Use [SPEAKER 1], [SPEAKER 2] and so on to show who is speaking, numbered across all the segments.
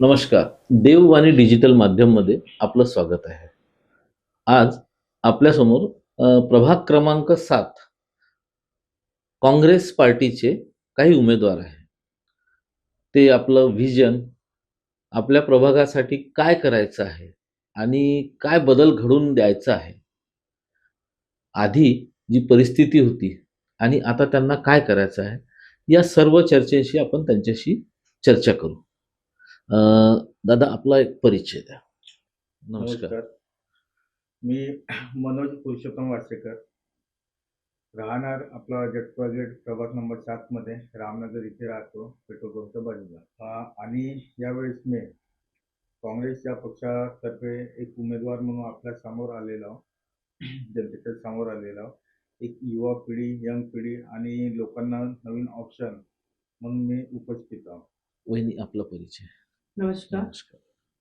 [SPEAKER 1] नमस्कार. देववाणी डिजिटल माध्यममध्ये आपलं स्वागत आहे. आज आपल्यासमोर प्रभाग क्रमांक सात काँग्रेस पार्टीचे काही उमेदवार आहे ते आपलं व्हिजन आपल्या प्रभागासाठी काय करायचं आहे आणि काय बदल घडून द्यायचा आहे. आधी जी परिस्थिती होती आणि आता त्यांना काय करायचं आहे या सर्व चर्चेशी आपण त्यांच्याशी चर्चा करू. दादा आपला एक परिचय द्या. नमस्कार.
[SPEAKER 2] मी मनोज पुरुषोत्तम वासेकर राहणार आपला जटपा गेट प्रभाग नंबर सात मध्ये रामनगर इथे राहतो पेट्रोल पंपच्या बाजूला. आणि यावेळेस मी काँग्रेस या पक्षातर्फे एक उमेदवार म्हणून आपल्यासमोर आलेलो. जनतेच्या समोर आलेलो. एक युवा पिढी यंग पिढी आणि लोकांना नवीन ऑप्शन म्हणून मी उपस्थित आहो
[SPEAKER 1] वहिनी आपला परिचय.
[SPEAKER 3] नमस्कार.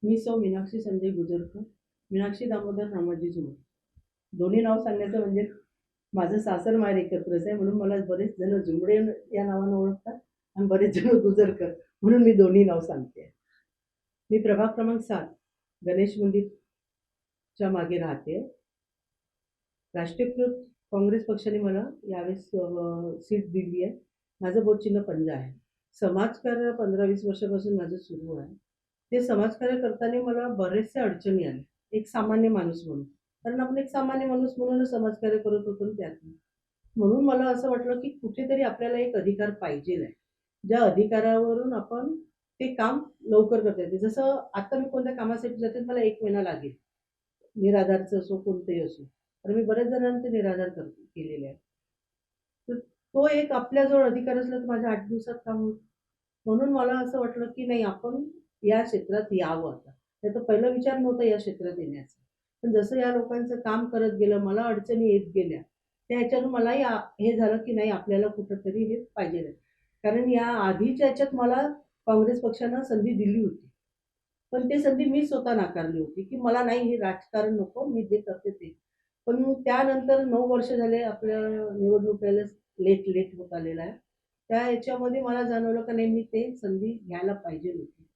[SPEAKER 3] मी सौ मीनाक्षी संजय गुजरकर मीनाक्षी दामोदर रामाजी जुमर दोन्ही नाव सांगण्याचं म्हणजे माझं सासर माहेर एकत्रच आहे म्हणून मला बरेच जण जुमडे या नावानं ओळखतात आणि बरेच जण गुजरकर म्हणून मी दोन्ही नाव सांगते. मी प्रभाग क्रमांक सात गणेश मंदिरच्या मागे राहते. राष्ट्रीयकृत काँग्रेस पक्षाने मला यावेळेस सीट दिली आहे. माझं बोटचिन्ह पंजा आहे. समाजकार्य पंधरा वीस वर्षापासून माझं सुरू आहे. ते समाजकार्य करताना मला बरेचसे अडचणी आल्या. एक सामान्य माणूस म्हणून. कारण आपण एक सामान्य माणूस म्हणूनच समाजकार्य करत होतो त्यातून त्यात. म्हणून मला असं वाटलं की कुठेतरी आपल्याला एक अधिकार पाहिजे आहे ज्या अधिकारावरून आपण ते काम लवकर करता येते. जसं आता मी कोणत्या कामासाठी जाते मला एक महिना लागेल. निराधारचं असो कोणतंही असो. तर मी बऱ्याच जणांचे निराधार कर केलेले आहे. तो एक आपल्याजवळ अधिकार असला तर माझ्या आठ दिवसात काम होतं म्हणून मला असं वाटलं की नाही आपण या क्षेत्रात यावं आता. त्याचा पहिला विचार नव्हता या क्षेत्रात येण्याचा. पण जसं या लोकांचं काम करत गेलं मला अडचणी येत गेल्या त्या ह्याच्यातून मलाही हे झालं की नाही आपल्याला कुठंतरी हे पाहिजे कारण या आधीच्या ह्याच्यात मला काँग्रेस पक्षानं संधी दिली होती. पण ते संधी मी स्वतः नाकारली होती की मला नाही हे राजकारण नको मी जे करते ते. पण त्यानंतर नऊ वर्ष झाले आपल्या निवडणुकीला लेट लेट होत आलेला आहे. त्या याच्यामध्ये मला जाणवलं का नाही मी ते संधी घ्यायला पाहिजे होती.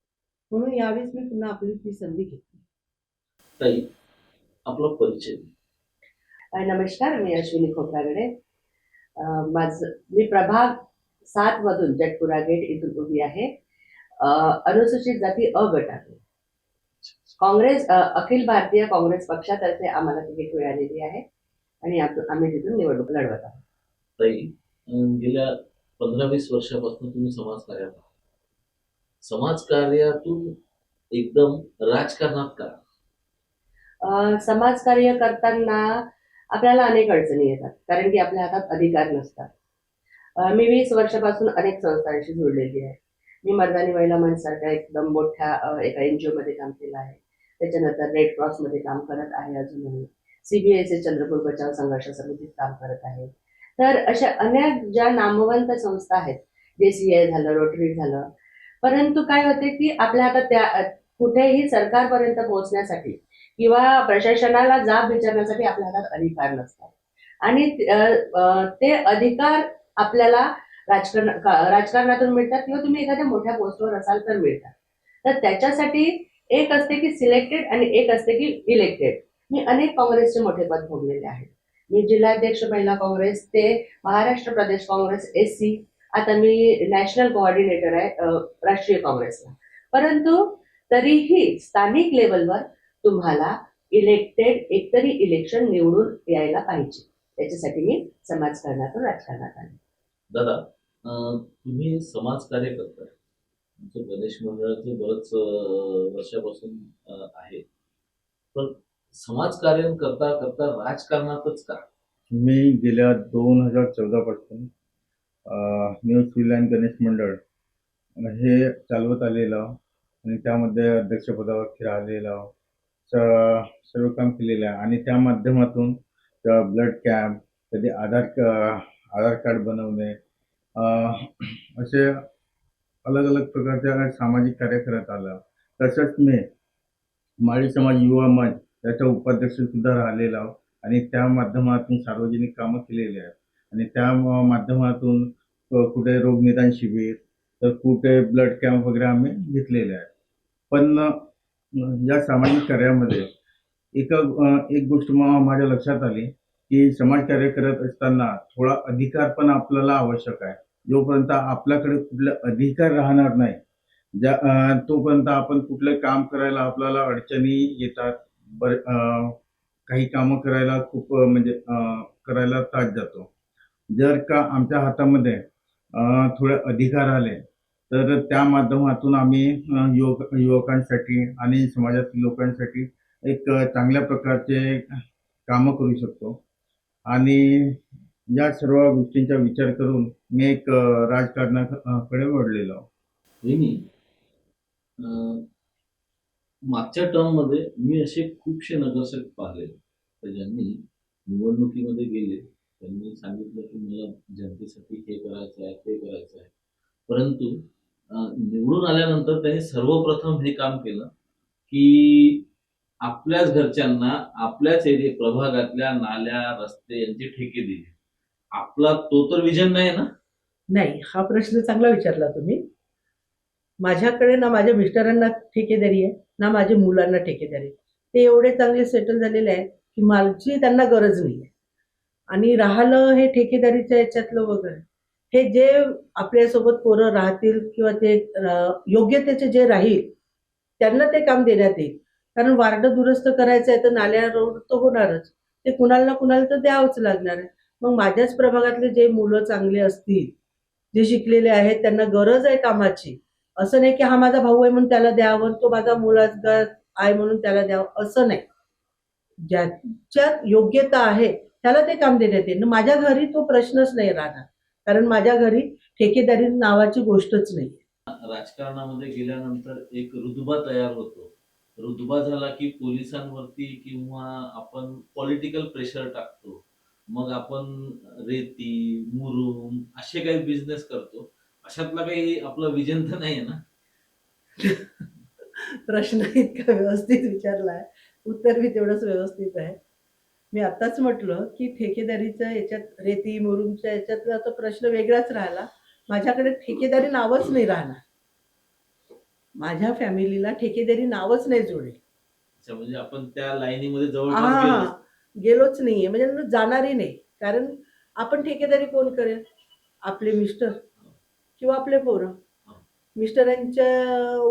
[SPEAKER 3] म्हणून यावेळेस मी पुन्हा आपली ती संधी घेतली.
[SPEAKER 1] ताई आपला परिचय
[SPEAKER 4] नमस्कार मी अश्विनी खोपरागडे. अ, माझं मी प्रभाग सात मधून जटपुरा गेट इथून उभी आहे. अ, अनुसूचित जाती अ गटातून. काँग्रेस अखिल भारतीय काँग्रेस पक्षातर्फे आम्हाला तिकीट मिळालेली आहे. आणि आम्ही तिथून निवडणूक लढवत आहोत.
[SPEAKER 1] ताई गेल्या पंधरा वीस वर्षापासून तुम्ही समाजकार्यात आहात. समाजकार्यातून एकदम राजकारणात का?
[SPEAKER 4] अ, समाजकार्य करताना आपल्याला अनेक अडचणी येतात कारण की आपल्या हातात अधिकार नसतात. अ, मी वीस वर्षापासून अनेक संस्थांशी जोडलेली आहे. मी मर्दानी महिला मंचसारख्या एकदम मोठ्या अ, एका एन जी मध्ये काम केलं आहे. त्याच्यानंतर रेड क्रॉसमध्ये काम करत आहे अजूनही. सीबीआयचे चंद्रपूर बचाव संघर्ष समितीत काम करत आहे. तर अशा अनेक ज्या नामवंत संस्था आहेत जे सी आय झालं रोटरी झालं परंतु काय होते की आपल्या हातात त्या कुठेही सरकारपर्यंत पोहोचण्यासाठी किंवा प्रशासनाला जाब विचारण्यासाठी आपल्या हातात अधिकार नसतात. आणि ते अधिकार आपल्याला राजकारण राजकारणातून मिळतात किंवा तुम्ही एखाद्या मोठ्या पोस्टवर असाल तर मिळतात. तर त्याच्यासाठी एक असते की सिलेक्टेड आणि एक असते की इलेक्टेड मी अनेक काँग्रेसचे मोठे पद भोगलेले आहेत. मी जिल्हाध्यक्ष महिला काँग्रेस ते महाराष्ट्र प्रदेश काँग्रेस एस सी. आता मी नॅशनल कोऑर्डिनेटर आहे राष्ट्रीय काँग्रेसला. परंतु तरीही स्थानिक लेवलवर तुम्हाला इलेक्टेड एकतरी इलेक्शन निवडून यायला पाहिजे. त्याच्यासाठी मी समाजकारणातून राजकारणात आले.
[SPEAKER 1] दादा तुम्ही समाजकार्य करता तुमचं प्रदेश मंडळाचं बरंच वर्षापासून आहे. पण समाजकार्य करता करता राजकारणातच का
[SPEAKER 2] मी गेल्या दोन हजार चौदा पासून न्यू श्रीलँड गणेश मंडळ हे चालवत आलेलं आणि त्यामध्ये अध्यक्षपदावर राहिलेलं स- सर्व काम केलेलं आहे. आणि त्या माध्यमातून ब्लड कॅम्प कधी आधार आधार कार्ड बनवणे असे अलग अलग प्रकारच्या सामाजिक कार्य करत आलं. तसंच मी माळी समाज युवा मंच त्याचा उपाध्यक्ष सुद्धा राहिलेला आणि त्या माध्यमातून सार्वजनिक कामं केलेली आहेत. आणि त्या माध्यमातून कुठे रोगनिदान शिबिर तर कुठे ब्लड कॅम्प वगैरे आम्ही घेतलेले आहेत. पण या सामाजिक कार्यामध्ये एक एक गोष्ट माझ्या लक्षात आली की समाजकार्य करत असताना थोडा अधिकार पण आपल्याला आवश्यक आहे. जोपर्यंत आपल्याकडे कुठले अधिकार राहणार नाही ज्या तोपर्यंत आपण कुठलं काम करायला आपल्याला अडचणी येतात बर काही कामं करायला खूप म्हणजे करायला ताज जातो. जर का आमच्या हातामध्ये थोडे अधिकार आले तर त्या माध्यमातून आम्ही युवक युवकांसाठी आणि समाजातील लोकांसाठी एक चांगल्या प्रकारचे कामं करू शकतो. आणि या सर्व गोष्टींचा विचार करून मी एक राजकारणाकडे वळलेलो
[SPEAKER 1] मागच्या टर्ममध्ये मी असे खूपशे नगरसेवक पाहिले. तर ज्यांनी निवडणुकीमध्ये गेले त्यांनी सांगितलं की मला जनतेसाठी हे करायचं आहे ते करायचं आहे. परंतु निवडून आल्यानंतर त्यांनी सर्वप्रथम हे काम केलं की आपल्याच घरच्यांना आपल्याच एरिया प्रभागातल्या नाल्या रस्ते यांचे ठेके दिले. आपला तो तर विजन नाही ना?
[SPEAKER 3] नाही हा प्रश्न चांगला विचारला तुम्ही. माझ्याकडे ना माझ्या मिस्टरांना ठेकेदारी आहे ना माझ्या मुलांना ठेकेदारी आहे. ते एवढे चांगले सेटल झालेले आहे की माझी त्यांना गरज नाही आहे आणि राहिलं हे ठेकेदारीच्या याच्यातलं वगैरे हे जे आपल्यासोबत पोरं राहतील किंवा ते योग्य योग्यतेचे जे राहील त्यांना ते काम देण्यात येईल. कारण वार्ड दुरुस्त करायचं आहे तर नाल्या रोड तर होणारच. ते कुणाला ना कुणाला तर द्यावंच लागणार आहे. मग माझ्याच प्रभागातले जे मुलं चांगले असतील जे शिकलेले आहेत त्यांना गरज आहे कामाची. असं नाही की हा माझा भाऊ आहे म्हणून त्याला द्यावं तो माझा मुलाचा आहे म्हणून त्याला द्यावं असं नाही. ज्याच्यात योग्यता आहे त्याला ते काम देण्यात येईल. माझ्या घरी तो प्रश्नच नाही राहणार. कारण माझ्या घरी ठेकेदारी नावाची गोष्टच नाही.
[SPEAKER 1] राजकारणामध्ये गेल्यानंतर एक रुतबा तयार होतो. रुतबा झाला की पोलिसांवरती किंवा आपण पॉलिटिकल प्रेशर टाकतो. मग आपण रेती मुरुम असे काही बिझनेस करतो. अशातला काही आपलं विजन तर नाही आहे ना?
[SPEAKER 3] प्रश्न इतका व्यवस्थित विचारला आहे उत्तर बी तेवढंच व्यवस्थित आहे. मी आत्ताच म्हटलं की ठेकेदारीच्या याच्यात रेती मुरुमच्या याच्यातला तो प्रश्न वेगळाच राहिला. माझ्याकडे ठेकेदारी नावच नाही राहणार. माझ्या फॅमिलीला ठेकेदारी नावच नाही जोडेल.
[SPEAKER 1] अच्छा, म्हणजे आपण त्या लाईनीमध्ये जवळपास गेलो
[SPEAKER 3] हा गेलोच. नाहीये. म्हणजे जाणारही नाही. कारण आपण ठेकेदारी कोण करेल? आपले मिस्टर. किंवा आपले पोरं. मिस्टरांच्या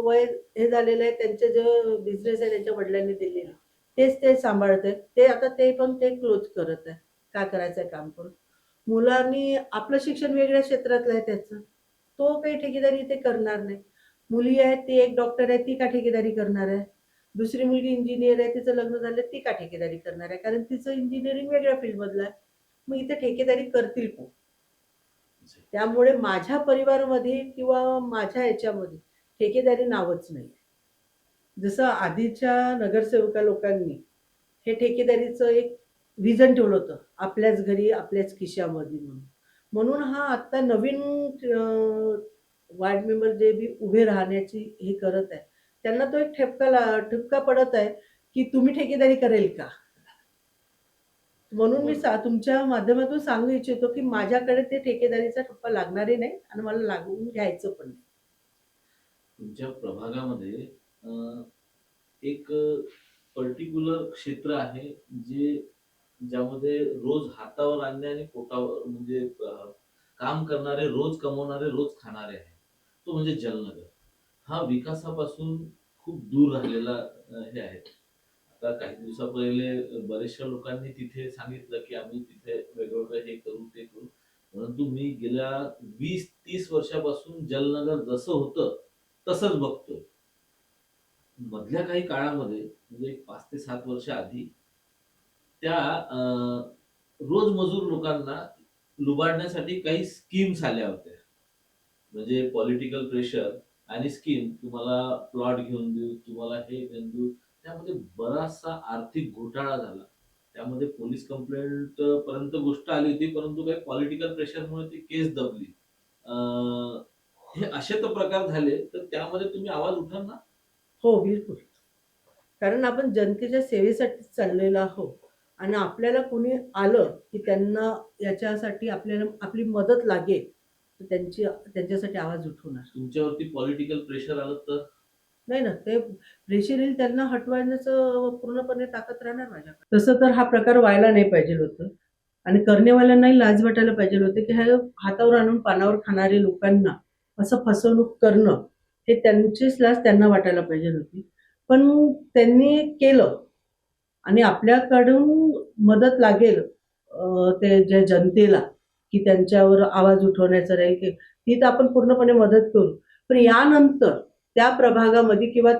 [SPEAKER 3] वय हे झालेलं आहे त्यांचे जे बिझनेस आहे त्यांच्या वडिलांनी दिलेले तेच ते सांभाळत आहेत. ते आता ते पण ते क्लोज करत आहे काय करायचं आहे काम करून? मुलांनी आपलं शिक्षण वेगळ्या क्षेत्रातलं आहे त्याचं. तो काही ठेकेदारी ते करणार नाही. मुली आहेत ती एक डॉक्टर आहे ती का ठेकेदारी करणार आहे? दुसरी मुलगी इंजिनियर आहे तिचं लग्न झालं ती का ठेकेदारी करणार आहे? कारण तिचं इंजिनिअरिंग वेगळ्या फील्डमधलं आहे. मग इथे ठेकेदारी करतील कोण? त्यामुळे माझ्या परिवारामध्ये किंवा माझ्या याच्यामध्ये ठेकेदारी नावच नाही जसं आधीच्या नगरसेवका लोकांनी हे ठेकेदारीचं एक विजन ठेवलं होतं आपल्याच घरी आपल्याच खिशामध्ये म्हणून. म्हणून हा आत्ता नवीन वार्ड मेंबर जे बी उभे राहण्याची हे करत आहे त्यांना तो एक ठेपका ला पडत आहे की तुम्ही ठेकेदारी करेल का? म्हणून मी सा तुमच्या माध्यमातून सांगू इच्छितो की माझ्याकडे ते ठेकेदारीचा ठप्पा लागणारही नाही आणि मला लागून घ्यायचं पण नाही.
[SPEAKER 1] तुमच्या प्रभागामध्ये अं, एक पर्टिक्युलर क्षेत्र आहे जे ज्यामध्ये रोज हातावर आणणे आणि पोटावर म्हणजे अं, काम करणारे रोज कमवणारे रोज खाणारे आहे. तो म्हणजे जलनगर. हा विकासापासून खूप दूर राहिलेला अं, हे आहे. आता काही दिवसा पहिले बऱ्याचशा लोकांनी तिथे सांगितलं की आम्ही तिथे वेगवेगळं हे करू ते करू. परंतु मी गेल्या वीस तीस वर्षापासून जलनगर जसं होतं तसंच बघतोय. मधल्या काही काळामध्ये म्हणजे पाच ते सात वर्ष आधी त्या रोज मजूर लोकांना लुबाडण्यासाठी काही स्कीम्स आल्या होत्या. म्हणजे पॉलिटिकल प्रेशर आणि स्कीम तुम्हाला प्लॉट घेऊन देऊ तुम्हाला हे घेऊन देऊ त्यामध्ये बराचसा आर्थिक घोटाळा झाला. त्यामध्ये पोलीस कंप्लेंट पर्यंत गोष्ट आली होती परंतु काही पॉलिटिकल प्रेशरमुळे ती केस दबली. हे असे तर प्रकार झाले तर त्यामध्ये तुम्ही आवाज उठाल ना?
[SPEAKER 3] हो बिलकुल. कारण आपण जनतेच्या सेवेसाठी चाललेलो आहोत आणि आपल्याला कोणी आलं की त्यांना याच्यासाठी आपल्याला आपली मदत लागेल तर त्यांची त्यांच्यासाठी आवाज उठवणार.
[SPEAKER 1] तुमच्यावरती पॉलिटिकल प्रेशर आलं तर?
[SPEAKER 3] नाही ना ते प्रेशर येईल त्यांना हटवायचं पूर्णपणे ताकद राहणार माझ्याकडे. तसं तर हा प्रकार व्हायला नाही पाहिजे होतं. आणि करणेवाल्यांनाही लाज वाटायला पाहिजे होते की ह्या हातावर आणून पानावर खाणारे लोकांना असं फसवणूक करणं हे त्यांचीच लाज त्यांना वाटायला पाहिजे होती. पण त्यांनी केलं. आणि आपल्याकडून मदत लागेल ते ज्या जनतेला की त्यांच्यावर आवाज उठवण्याचा राहील की ती तर आपण पूर्णपणे मदत करू. पण यानंतर त्या प्रभागामध्ये किंवा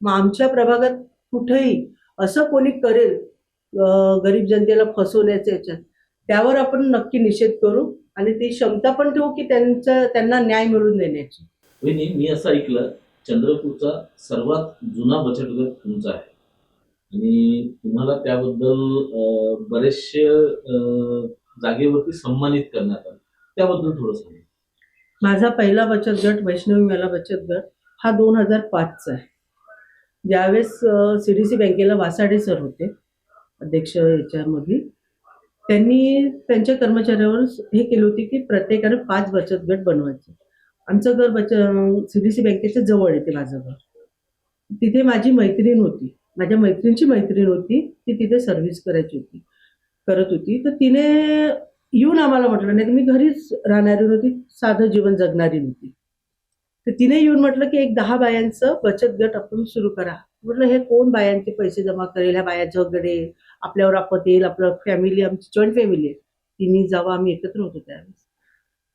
[SPEAKER 3] आमच्या प्रभागात कुठेही असं कोणी करेल गरीब जनतेला फसवण्याचं याच्यात त्यावर आपण नक्की निषेध करू आणि ती क्षमता पण ठेवू की त्यांचं त्यांना न्याय मिळवून देण्याची.
[SPEAKER 1] वहिनी मी असं ऐकलं चंद्रपूरचा सर्वात जुना बचत गट तुमचा आहे. आणि तुम्हाला त्याबद्दल बरेचसे जागेवरती सन्मानित करण्यात आलं. त्याबद्दल थोडं सांगा.
[SPEAKER 3] माझा पहिला बचत गट वैष्णवी मेला बचत गट हा दोन हजार पाचचा आहे. ज्यावेळेस सी डी सी बँकेला वासाडे सर होते अध्यक्ष याच्यामध्ये त्यांनी त्यांच्या कर्मचाऱ्यावर हे केलं होती की प्रत्येकाने पाच बचत गट बनवायचे. आमचं घर बच सी डी सी बँकेच्या जवळ येते माझं घर. तिथे माझी मैत्रीण होती. माझ्या मैत्रिणीची मैत्रीण होती ती तिथे सर्व्हिस करायची होती करत होती. तर तिने येऊन आम्हाला म्हटलं नाही तर मी घरीच राहणारी नव्हती साधं जीवन जगणारी नव्हती. तर तिने येऊन म्हटलं की एक दहा बायांचं बचत गट आपण सुरू करा. म्हटलं हे कोण बायांचे पैसे जमा करेल? ह्या बाया झगडे आपल्यावर आपत येईल आपलं फॅमिली आमची जॉईंट फॅमिली आहे. तिन्ही जावं आम्ही एकत्र होतो त्यावेळेस.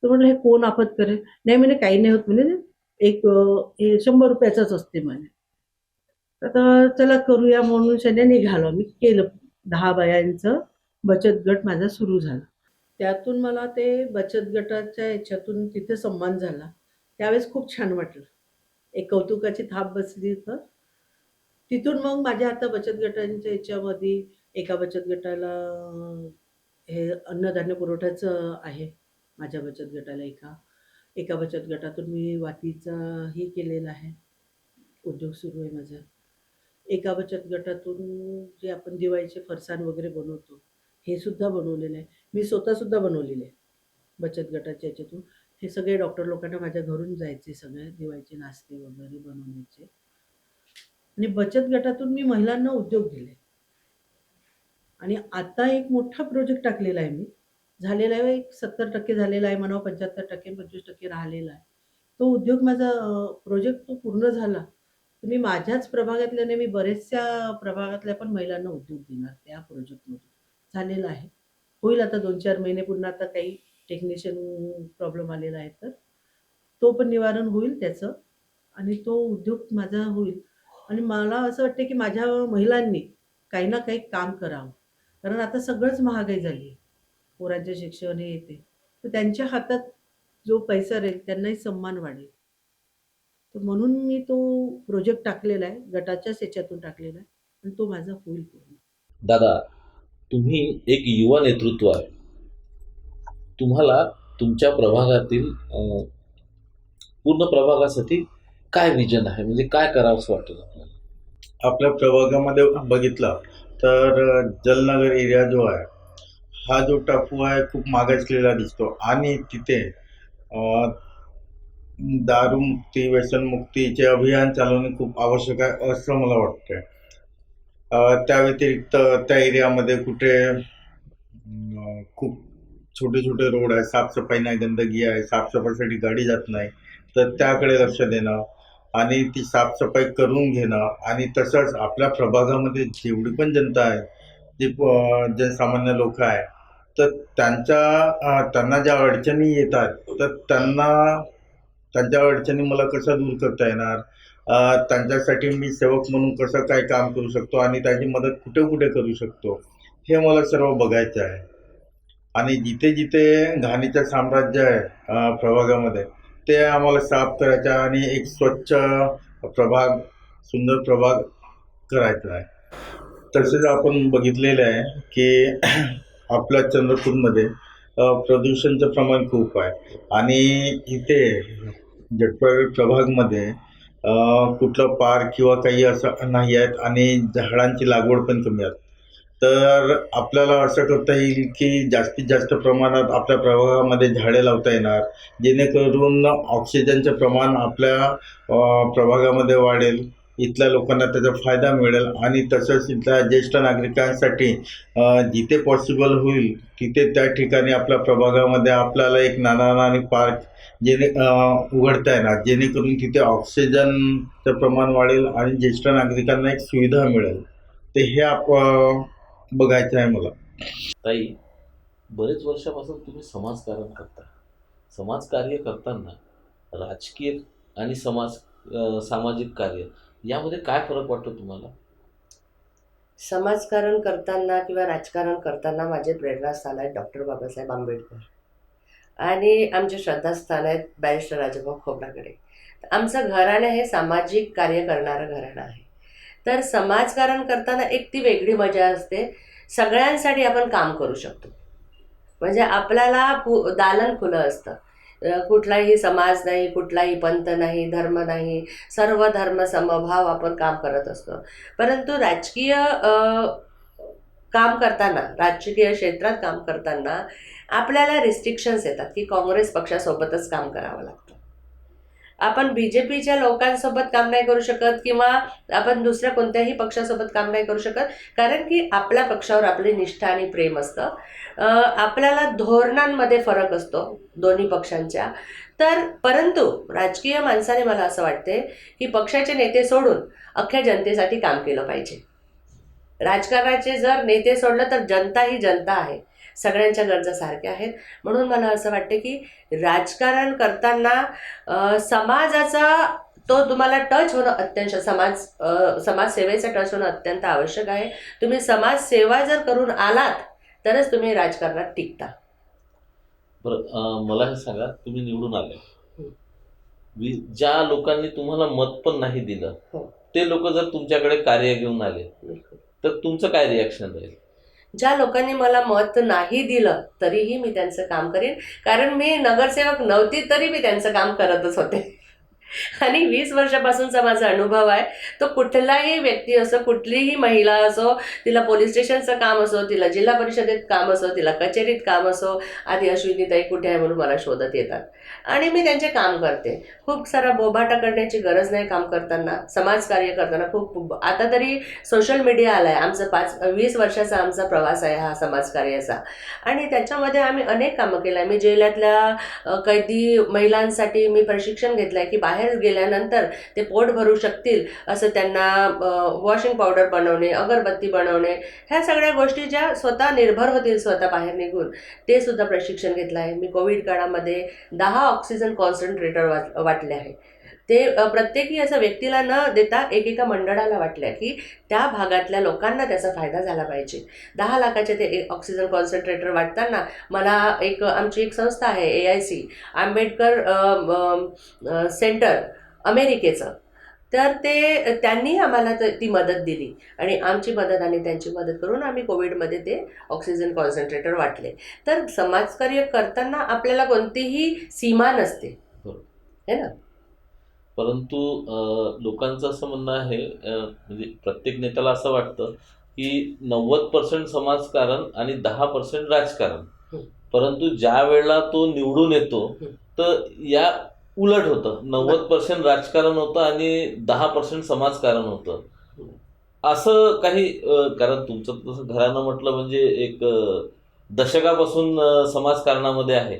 [SPEAKER 3] तर म्हटलं हे कोण आपत करेल? नाही म्हणे काही नाही होत म्हणे एक हे शंभर रुपयाचाच असते म्हणे. आता चला करूया म्हणून सध्या निघालो मी केलं. दहा बायांचं बचत गट माझा सुरू झाला. त्यातून मला ते बचत गटाच्या याच्यातून तिथे सन्मान झाला. त्यावेळेस खूप छान वाटलं. एक कौतुकाची थाप बसली तर तिथून मग माझ्या आता बचत गटांच्या याच्यामध्ये एका बचत गटाला हे अन्नधान्य पुरवठ्याचं आहे. माझ्या बचत गटाला एका. एका बचत गटातून मी वातीचा हे केलेला आहे. उद्योग सुरू आहे माझा. एका बचत गटातून जे आपण दिवाळीचे फरसाण वगैरे बनवतो हे सुद्धा बनवलेलं आहे. मी स्वतःसुद्धा बनवलेले आहे बचत गटाच्या याच्यातून. हे सगळे डॉक्टर लोकांना माझ्या घरून जायचे सगळे दिवाळीचे नाश्ते वगैरे बनवण्याचे आणि बचत गटातून मी महिलांना उद्योग दिले. आणि आता एक मोठा प्रोजेक्ट टाकलेला आहे मी. झालेला आहे एक सत्तर टक्के झालेला आहे म्हणावं पंच्याहत्तर टक्के पंचवीस टक्के राहिलेला आहे. तो उद्योग माझा प्रोजेक्ट तो पूर्ण झाला. तर मी माझ्याच प्रभागातल्याने मी बरेचशा प्रभागातल्या पण महिलांना उद्योग देणार त्या प्रोजेक्टमधून झालेला आहे. होईल आता दोन चार महिने पुन्हा आता काही टेक्निशियन प्रॉब्लेम आलेला आहे तर. तो पण निवारण होईल त्याचं आणि तो उद्योग माझा होईल. आणि मला असं वाटतं की माझ्या महिलांनी काही ना काही काम करावं. कारण आता सगळंच महागाई झाली आहे. पोरांचे शिक्षण हे येते तर त्यांच्या हातात जो पैसा राहील त्यांनाही सन्मान वाढेल. तर म्हणून मी तो प्रोजेक्ट टाकलेला आहे. गटाच्याच याच्यातून टाकलेला आहे. आणि तो माझा होईल पूर्ण.
[SPEAKER 1] दादा तुम्ही एक युवा नेतृत्व आहे. तुम्हाला तुमच्या प्रभागातील पूर्ण प्रभागासाठी काय विजन आहे? म्हणजे काय करावं असं वाटतं आपल्याला?
[SPEAKER 2] आपल्या प्रभागामध्ये बघितलं तर जलनगर एरिया जो आहे हा जो टापू आहे खूप मागासलेला दिसतो. आणि तिथे दारू दारूमुक्ती व्यसनमुक्तीचे अभियान चालवणे खूप आवश्यक आहे असं मला वाटतं त्या व्यतिरिक्त त्या एरियामध्ये कुठे खूप छोटे छोटे रोड आहे साफसफाई नाही गंदगी आहे साफसफाईसाठी गाडी जात नाही. तर त्याकडे लक्ष देणं आणि ती साफसफाई करून घेणं आणि तसंच आपल्या प्रभागामध्ये जेवढी पण जनता आहे जी प- जनसामान्य लोक आहे तर त्यांच्या त्यांना ज्या अडचणी येतात तर त्यांना त्यांच्या अडचणी मला कशा दूर करता येणार? त्यांच्यासाठी मी सेवक म्हणून कसं काय काम करू शकतो आणि त्याची मदत कुठे कुठे करू शकतो? हे मला सर्व बघायचं आहे. आणि जिथे जिथे घाणीचं साम्राज्य आहे प्रभागामध्ये ते आम्हाला साफ करायचं आहे आणि एक स्वच्छ प्रभाग सुंदर प्रभाग करायचा आहे. तसेच आपण बघितलेलं आहे की आपल्या चंद्रपूरमध्ये प्रदूषणचं प्रमाण खूप आहे. आणि इथे जटपर प्रभागमध्ये कुठलं पार्क किंवा काही असं नाही आहेत आणि झाडांची लागवड पण कमी आहे. तर आपल्याला असं करता येईल की जास्तीत जास्त प्रमाणात आपल्या प्रभागामध्ये झाडे लावता येणार जेणेकरून ऑक्सिजनचं प्रमाण आपल्या प्रभागामध्ये वाढेल इथल्या लोकांना त्याचा फायदा मिळेल आणि तसंच इथल्या ज्येष्ठ नागरिकांसाठी जिथे पॉसिबल होईल तिथे त्या ठिकाणी आपल्या प्रभागामध्ये आपल्याला एक नाना नानी पार्क जेणे उघडता येणार जेणेकरून तिथे ऑक्सिजनचं प्रमाण वाढेल आणि ज्येष्ठ नागरिकांना एक सुविधा मिळेल. ते हे आप बघायचं आहे मला.
[SPEAKER 1] ताई बरेच वर्षापासून तुम्ही समाजकारण करता. समाजकार्य करताना राजकीय आणि समाज सामाजिक कार्य यामध्ये काय फरक वाटतो तुम्हाला?
[SPEAKER 4] समाजकारण करताना किंवा राजकारण करताना माझे प्रेरणास्थान आहेत डॉक्टर बाबासाहेब आंबेडकर. आणि आमचे श्रद्धास्थान आहेत बॅरिस्टर राजाभाऊ खोबराकडे. आमचं घराणं हे सामाजिक कार्य करणारं घराणं आहे. तर समाजकारण करताना एक ती वेगळी मजा असते. सगळ्यांसाठी आपण काम करू शकतो. म्हणजे आपल्याला पु दालन खुलं असतं. कुठलाही समाज नाही कुठलाही पंथ नाही धर्म नाही सर्व धर्म समभाव आपण काम करत असतो. परंतु राजकीय काम करताना राजकीय क्षेत्रात काम करताना आपल्याला रिस्ट्रिक्शन्स येतात की काँग्रेस पक्षासोबतच काम करावं लागतं. आपण बी जे पीच्या लोकांसोबत काम नाही करू शकत किंवा आपण दुसऱ्या कोणत्याही पक्षासोबत काम नाही करू शकत कारण की आपल्या पक्षावर आपली निष्ठा आणि प्रेम असतं. आपल्याला धोरणांमध्ये फरक असतो दोन्ही पक्षांच्या. तर परंतु राजकीय माणसाने मला असं वाटते की पक्षाचे नेते सोडून अख्ख्या जनतेसाठी काम केलं पाहिजे. राजकारणाचे जर नेते सोडलं तर जनता ही जनता आहे. सगळ्यांच्या गरजा सारख्या आहेत. म्हणून मला असं वाटते की राजकारण करताना समाजाचा तो तुम्हाला टच होणं अत्यंत समाज समाजसेवेचा टच होणं अत्यंत आवश्यक आहे. तुम्ही समाजसेवा जर करून आलात तरच तुम्ही राजकारणात टिकता.
[SPEAKER 1] बरं मला हे सांगा तुम्ही निवडून आले.
[SPEAKER 4] हं.
[SPEAKER 1] ज्या लोकांनी तुम्हाला मत पण नाही दिलं
[SPEAKER 4] हो.
[SPEAKER 1] ते लोक जर तुमच्याकडे कार्य घेऊन आले तर तुमचं काय रिॲक्शन राहील?
[SPEAKER 4] ज्या लोकांनी मला मत नाही दिलं तरीही मी त्यांचं काम करेन. कारण मी नगरसेवक नव्हती तरी मी त्यांचं काम करतच होते. आणि वीस वर्षापासूनचा माझा अनुभव आहे. तो कुठलाही व्यक्ती असो कुठलीही महिला असो तिला पोलीस स्टेशनचं काम असो तिला जिल्हा परिषदेत काम असो तिला कचेरीत काम असो आधी अश्विनीताई कुठे आहे म्हणून मला शोधत येतात. आणि मी त्यांचे काम करते. खूप सारा बोभाटा करण्याची गरज नाही काम करताना समाजकार्य करताना. खूप आता तरी सोशल मीडिया आला आहे आमचं पाच वीस वर्षाचा आमचा प्रवास आहे हा समाजकार्याचा आणि त्याच्यामध्ये आम्ही अनेक कामं केलं आहे मी जेलातल्या कैदी महिलांसाठी मी प्रशिक्षण घेतलं आहे की बाहेर बाहेर गेल्यानंतर ते पोट भरू शकतील असं त्यांना वॉशिंग पावडर बनवणे अगरबत्ती बनवणे ह्या सगळ्या गोष्टी ज्या स्वतः निर्भर होतील स्वतः बाहेर निघून ते सुद्धा प्रशिक्षण घेतलं आहे. मी कोविड काळामध्ये दहा ऑक्सिजन कॉन्सन्ट्रेटर वाट वाटले आहे. ते प्रत्येकी असं व्यक्तीला न देता एकेका मंडळाला वाटल्या की त्या भागातल्या लोकांना त्याचा फायदा झाला पाहिजे. दहा लाखाचे ते ऑक्सिजन कॉन्सन्ट्रेटर वाटताना मला एक आमची एक संस्था आहे A I C Ambedkar centre अमेरिकेचं. तर ते त्यांनी आम्हाला त- ती मदत दिली आणि आमची मदत आणि त्यांची मदत करून आम्ही कोविडमध्ये ते ऑक्सिजन कॉन्सन्ट्रेटर वाटले. तर समाजकार्य करताना आपल्याला कोणतीही सीमा नसते.
[SPEAKER 1] बरोबर.
[SPEAKER 4] है ना?
[SPEAKER 1] परंतु लोकांचं असं म्हणणं आहे म्हणजे प्रत्येक नेत्याला असं वाटतं की नव्वद पर्सेंट समाजकारण आणि दहा पर्सेंट राजकारण. परंतु ज्या वेळेला तो निवडून येतो. तर या उलट होतं नव्वद पर्सेंट राजकारण होतं आणि दहा पर्सेंट समाजकारण होतं. असं काही कारण तुमचं तसं घराणं म्हटलं म्हणजे एक दशकापासून समाजकारणामध्ये आहे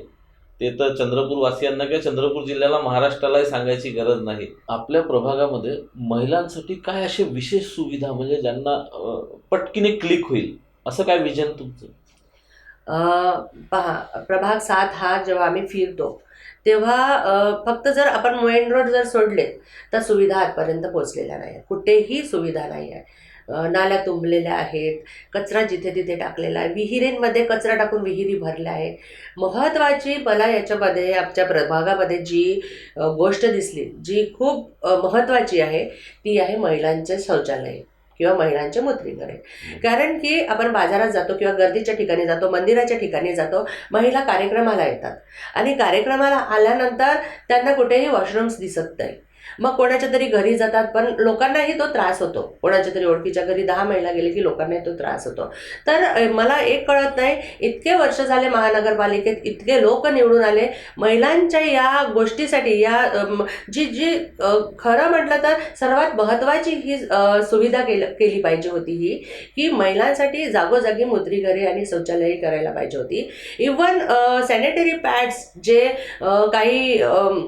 [SPEAKER 1] ते तर चंद्रपूर वासियांना किंवा चंद्रपूर जिल्ह्याला महाराष्ट्रालाही सांगायची गरज नाही. आपल्या प्रभागामध्ये महिलांसाठी काय असे विशेष सुविधा म्हणजे ज्यांना पटकीने क्लिक होईल? असं काय विजन तुमचं?
[SPEAKER 4] अ, पहा प्रभाग सात हा जेव्हा आम्ही फिरतो तेव्हा फक्त जर आपण मेन रोड जर सोडले तर सुविधा आजपर्यंत पोचलेल्या नाही आहेत कुठेही सुविधा नाही आहे नाल्या तुंबलेल्या आहेत कचरा जिथे तिथे टाकलेला आहे. विहिरींमध्ये कचरा टाकून विहिरी भरल्या आहे महत्त्वाची मला याच्यामध्ये आमच्या प्रभागामध्ये जी गोष्ट दिसली जी खूप महत्त्वाची आहे ती आहे महिलांचे शौचालय किंवा महिलांचे मूत्रीघरे कारण की आपण बाजारात जातो किंवा गर्दीच्या ठिकाणी जातो मंदिराच्या ठिकाणी जातो महिला कार्यक्रमाला येतात. आणि कार्यक्रमाला आल्यानंतर त्यांना कुठेही वॉशरूम्स दिसत नाही. मग कोणाच्या तरी घरी जातात पण लोकांनाही तो त्रास होतो. कोणाच्या तरी ओळखीच्या घरी दहा महिला गेले की लोकांनाही तो त्रास होतो. तर मला एक कळत नाही इतके वर्ष झाले महानगरपालिकेत इतके लोक निवडून आले महिलांच्या या गोष्टीसाठी या जी जी खरं म्हटलं तर सर्वात महत्त्वाची ही सुविधा केल केली पाहिजे होती ही की महिलांसाठी जागोजागी मुद्रीघरे आणि शौचालय करायला पाहिजे होती. इवन सॅनिटरी पॅड्स जे काही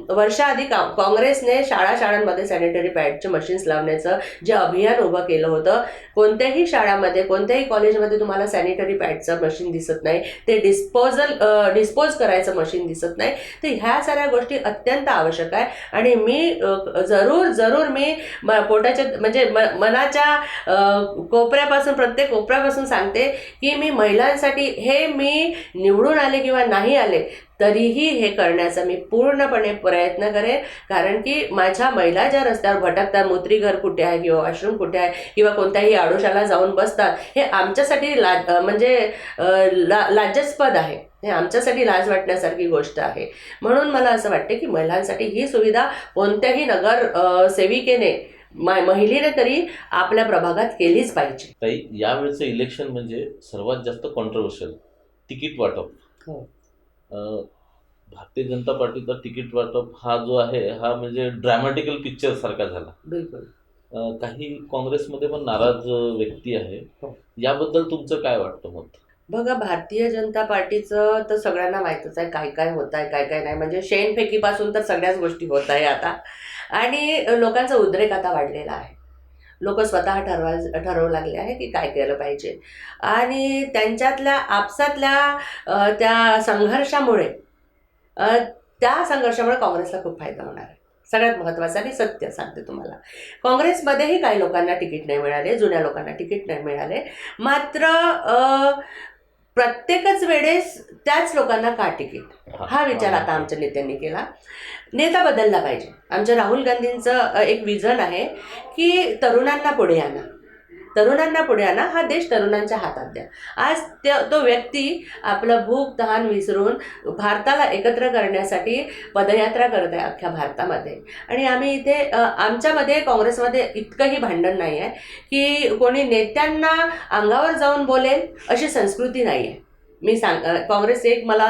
[SPEAKER 4] वर्षाआधी का काँग्रेसने शाळा शाळांमध्ये सॅनिटरी पॅडचे मशीन्स लावण्याचं जे अभियान उभं केलं होतं कोणत्याही शाळामध्ये कोणत्याही कॉलेजमध्ये तुम्हाला सॅनिटरी पॅडचं मशीन दिसत नाही ते डिस्पोजल डिस्पोज करायचं मशीन दिसत नाही तर ह्या साऱ्या गोष्टी अत्यंत आवश्यक आहे. आणि मी जरूर जरूर मी म पोटाच्या म्हणजे म मनाच्या कोपऱ्यापासून प्रत्येक कोपऱ्यापासून सांगते की मी महिलांसाठी हे मी निवडून आले किंवा नाही आले तरीही हे करण्याचा मी पूर्णपणे प्रयत्न करेन. कारण की माझ्या महिला ज्या रस्त्यावर भटकतात मूत्रीघर कुठे आहे किंवा वॉशरूम कुठे आहे किंवा कोणत्याही आडोशाला जाऊन बसतात हे आमच्यासाठी लाज म्हणजे ला लाज्यास्पद आहे. हे आमच्यासाठी लाज वाटण्यासारखी गोष्ट आहे. म्हणून मला असं वाटते की महिलांसाठी ही सुविधा कोणत्याही नगर सेविकेने मा- महिलेने तरी आपल्या प्रभागात केलीच पाहिजे.
[SPEAKER 1] ताई यावेळचं इलेक्शन म्हणजे सर्वात जास्त कॉन्ट्रोवर्शियल तिकीट वाटप.
[SPEAKER 4] हो.
[SPEAKER 1] भारतीय जनता पार्टीचा तिकीट वाटप हा जो आहे हा म्हणजे ड्रॅमॅटिकल पिक्चर सारखा झाला.
[SPEAKER 4] बिलकुल.
[SPEAKER 1] काही काँग्रेसमध्ये पण नाराज व्यक्ती आहे.
[SPEAKER 4] हो.
[SPEAKER 1] याबद्दल तुमचं काय वाटतं मत?
[SPEAKER 4] बघा भारतीय जनता पार्टीचं तर सगळ्यांना माहीतच आहे काय काय होत आहे काय काय नाही. म्हणजे शेणफेकीपासून तर सगळ्याच गोष्टी होत आहे आता. आणि लोकांचा उद्रेक आता वाढलेला आहे. लोक स्वतः ठरवा ठरवू लागले आहे की काय केलं पाहिजे. आणि त्यांच्यातल्या आपसातल्या त्या संघर्षामुळे त्या संघर्षामुळे काँग्रेसला खूप फायदा होणार आहे. सगळ्यात महत्त्वाचं आणि सत्य सांगते तुम्हाला. काँग्रेसमध्येही काही लोकांना तिकीट नाही मिळाले जुन्या लोकांना तिकीट नाही मिळाले. मात्र प्रत्येकच वेळेस त्याच लोकांना का तिकीट हा विचार आता आमच्या नेत्यांनी केला. नेता बदलला पाहिजे. आमच्या राहुल गांधींचं एक विजन आहे की तरुणांना पुढे आणा. तरुणांना पुढे आणा हा देश तरुणांच्या हातात द्या. आज त्या तो व्यक्ती आपलं भूक तहान विसरून भारताला एकत्र करण्यासाठी पदयात्रा करत आहे अख्ख्या भारतामध्ये. आणि आम्ही इथे आमच्यामध्ये काँग्रेसमध्ये इतकंही भांडण नाही आहे की कोणी नेत्यांना अंगावर जाऊन बोलेल अशी संस्कृती नाही आहे मी सांग काँग्रेस एक मला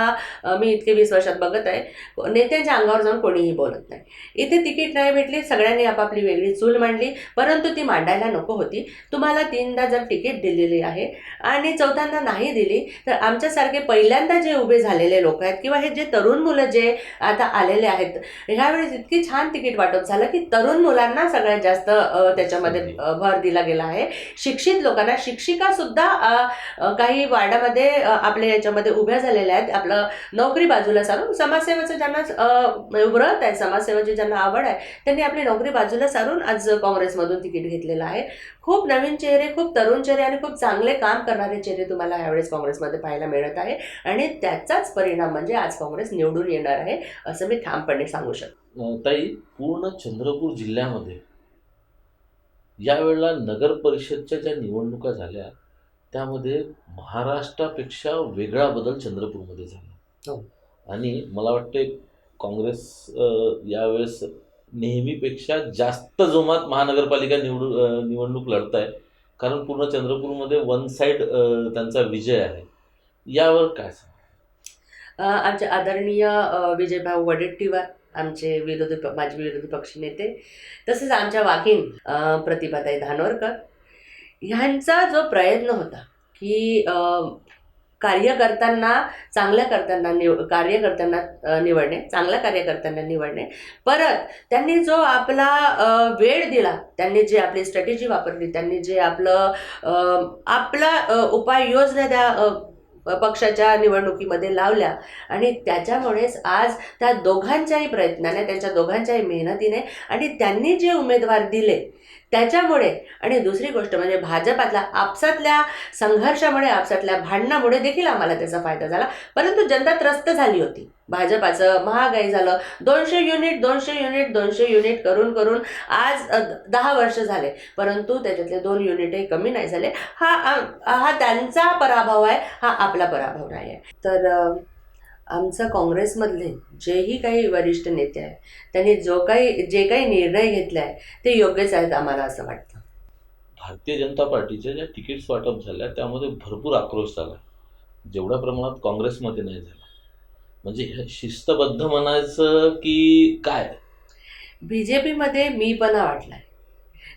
[SPEAKER 4] मी इतके वीस वर्षात बघत आहे. नेत्यांच्या अंगावर जाऊन कोणीही बोलत नाही. इथे तिकीट नाही भेटली सगळ्यांनी आपापली वेगळी चूल मांडली परंतु ती मांडायला नको होती. तुम्हाला तीनदा जर तिकीट दिलेली आहे आणि चौथ्यांदा नाही दिली तर आमच्यासारखे पहिल्यांदा जे उभे झालेले लोक आहेत किंवा हे जे तरुण मुलं जे आता आलेले आहेत ह्यावेळेस इतकी छान तिकीट वाटप झालं की तरुण मुलांना सगळ्यात जास्त त्याच्यामध्ये भर दिला गेला आहे. शिक्षित लोकांना शिक्षिका सुद्धा अ, अ, काही वार्डामध्ये अ, आपल्या याच्यामध्ये उभ्या झालेल्या आहेत. आपलं नोकरी बाजूला सारून समाजसेवेचं ज्यांना व्रत आहे समाजसेवेची ज्यांना आवड आहे त्यांनी आपली नोकरी बाजूला सारून आज काँग्रेसमधून तिकीट घेतलेलं आहे. खूप नवीन चेहरे खूप तरुण चेहरे आणि खूप चांगले काम करणारे चेहरे तुम्हाला यावेळेस काँग्रेसमध्ये पाहायला मिळत आहे. आणि त्याचाच परिणाम म्हणजे आज काँग्रेस निवडून येणार आहे असं मी ठामपणे सांगू शकतो.
[SPEAKER 1] ताई पूर्ण चंद्रपूर जिल्ह्यामध्ये यावेळेला नगर परिषदच्या ज्या निवडणुका झाल्या त्यामध्ये महाराष्ट्रापेक्षा वेगळा बदल चंद्रपूरमध्ये झाला.
[SPEAKER 4] हो.
[SPEAKER 1] आणि मला वाटते काँग्रेस यावेळेस नेहमीपेक्षा जास्त जोमात महानगरपालिका निवडू निवडणूक लढत आहे कारण पूर्ण चंद्रपूरमध्ये वन साईड त्यांचा विजय आहे. यावर काय सांग
[SPEAKER 4] आमचे आदरणीय विजयभाऊ वडेट्टीवार आमचे विरोधी माजी विरोधी पक्षनेते तसेच आमच्या वाघीण प्रतिभाताई धानोरकर ह्यांचा जो प्रयत्न होता की कार्य करताना चांगल्या करताना निव कार्यकर्त्यांना निवडणे चांगल्या कार्यकर्त्यांना निवडणे. परत त्यांनी जो आपला वेळ दिला त्यांनी जे आपली स्ट्रॅटेजी वापरली त्यांनी जे आपलं आपला उपाय उपाययोजना त्या पक्षाच्या निवडणुकीमध्ये लावल्या आणि त्याच्यामुळेच आज त्या दोघांच्याही प्रयत्नाने त्यांच्या दोघांच्याही मेहनतीने आणि त्यांनी जे उमेदवार दिले त्याच्यामुळे आणि दुसरी गोष्ट म्हणजे भाजपातल्या आपसातल्या संघर्षामुळे आपसातल्या भांडणामुळे देखील आम्हाला त्याचा फायदा झाला. परंतु जनता त्रस्त झाली होती. भाजपाचं महागाई झालं. दोनशे युनिट दोनशे युनिट दोनशे युनिट करून करून आज दहा वर्ष झाले. परंतु त्याच्यातले दोन युनिटही कमी नाही झाले. हा हा त्यांचा पराभव आहे. हा आपला पराभव नाही आहे तर आमचं काँग्रेसमधले जेही काही वरिष्ठ नेते आहेत त्यांनी जो काही जे काही निर्णय घेतले आहे ते योग्यच आहेत आम्हाला असं वाटतं.
[SPEAKER 1] भारतीय जनता पार्टीच्या ज्या तिकीट्स वाटप झाल्या त्यामध्ये भरपूर आक्रोश झाला. जेवढ्या प्रमाणात काँग्रेसमध्ये नाही झाला. म्हणजे हे शिस्तबद्ध म्हणायचं की काय?
[SPEAKER 4] बी जे पीमध्ये मीपणा वाटलाय.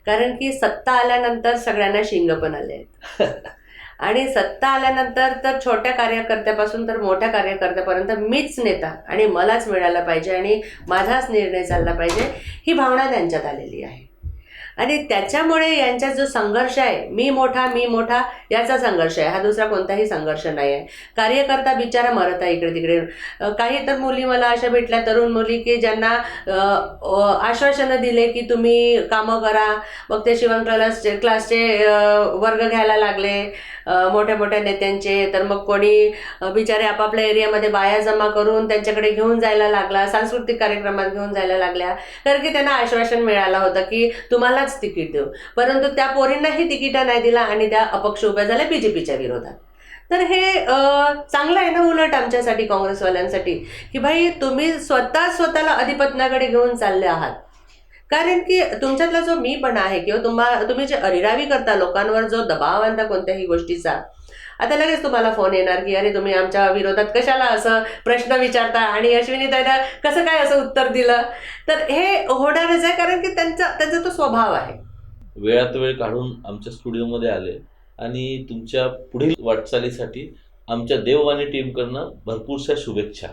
[SPEAKER 4] कारण की सत्ता आल्यानंतर सगळ्यांना शिंग पण आले आहेत. आणि सत्ता आल्यानंतर तर छोट्या कार्यकर्त्यापासून तर मोठ्या कार्यकर्त्यापर्यंत मीच नेता आणि मलाच मिळायला पाहिजे आणि माझाच निर्णय चालला पाहिजे ही भावना त्यांच्यात आलेली आहे. आणि त्याच्यामुळे यांच्यात जो संघर्ष आहे मी मोठा मी मोठा याचा संघर्ष आहे. हा दुसरा कोणताही संघर्ष नाही आहे कार्यकर्ता बिचारा मरत आहे इकडे तिकडे काही तर मुली मला अशा भेटल्या तरुण मुली की ज्यांना आश्वासनं दिले की तुम्ही कामं करा. मग ते शिवण क्लास क्लासचे वर्ग घ्यायला लागले. मोठ्या मोठ्या नेत्यांचे तर मग कोणी बिचारे आपापल्या एरियामध्ये बाया जमा करून त्यांच्याकडे घेऊन जायला लागला सांस्कृतिक कार्यक्रमात घेऊन जायला लागल्या. कारण की त्यांना आश्वासन मिळालं होतं की तुम्हालाच तिकीट देऊ. परंतु त्या पोरींनाही तिकीटं नाही दिला आणि त्या अपक्ष उभ्या झाल्या बी जे पीच्या विरोधात. तर हे चांगलं आहे ना उलट आमच्यासाठी काँग्रेसवाल्यांसाठी की भाई तुम्ही स्वतः स्वतःला अधिपतनाकडे घेऊन चालले आहात. कारण की तुमच्यातला जो मी पण आहे किंवा तुम्हा तुम्ही जे अरिरावी करता लोकांवर जो दबाव आणता कोणत्याही गोष्टीचा आता लगेच तुम्हाला फोन येणार की अरे तुम्ही आमच्या विरोधात कशाला असं प्रश्न विचारता? आणि अश्विनी दादा कसं काय असं उत्तर दिलं? तर हे होणारच आहे कारण की त्यांचा त्यांचा तो स्वभाव आहे.
[SPEAKER 1] वेळात वेळ काढून आमच्या स्टुडिओमध्ये आले आणि तुमच्या पुढील वाटचालीसाठी आमच्या देववाणी टीमकडनं भरपूरशा शुभेच्छा.